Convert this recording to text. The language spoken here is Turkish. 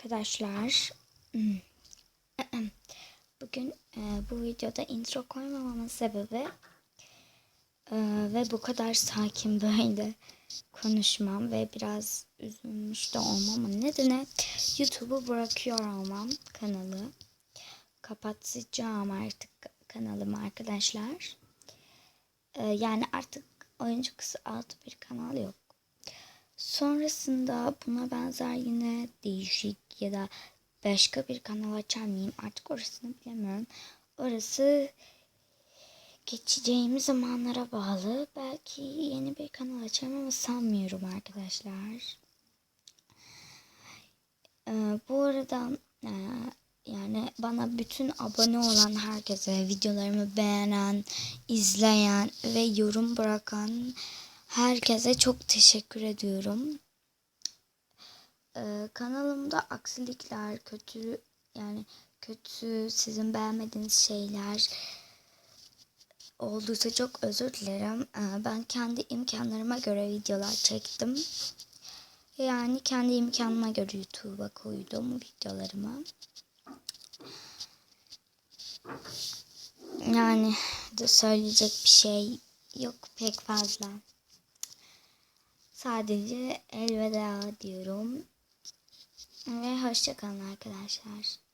Arkadaşlar bugün e, bu videoda intro koymamamın sebebi e, ve bu kadar sakin böyle konuşmam ve biraz üzülmüş de olmamın nedeni YouTube'u bırakıyor olmam kanalı. Kapatacağım artık kanalımı arkadaşlar. E, yani artık oyuncu kızı altı bir kanal yok. Sonrasında buna benzer yine değişik ya da başka bir kanal açar mıyım artık orasını bilemiyorum. Orası geçeceğimiz zamanlara bağlı. Belki yeni bir kanal açarım ama sanmıyorum arkadaşlar. Ee, bu arada e, yani bana bütün abone olan herkese, videolarımı beğenen, izleyen ve yorum bırakan herkese çok teşekkür ediyorum. Ee, kanalımda aksilikler, kötü yani kötü sizin beğenmediğiniz şeyler olduysa çok özür dilerim. Ee, ben kendi imkanlarıma göre videolar çektim. Yani kendi imkanıma göre YouTube'a koydum videolarımı. Yani de söyleyecek bir şey yok pek fazla. Sadece elveda diyorum. Ve hoşçakalın arkadaşlar.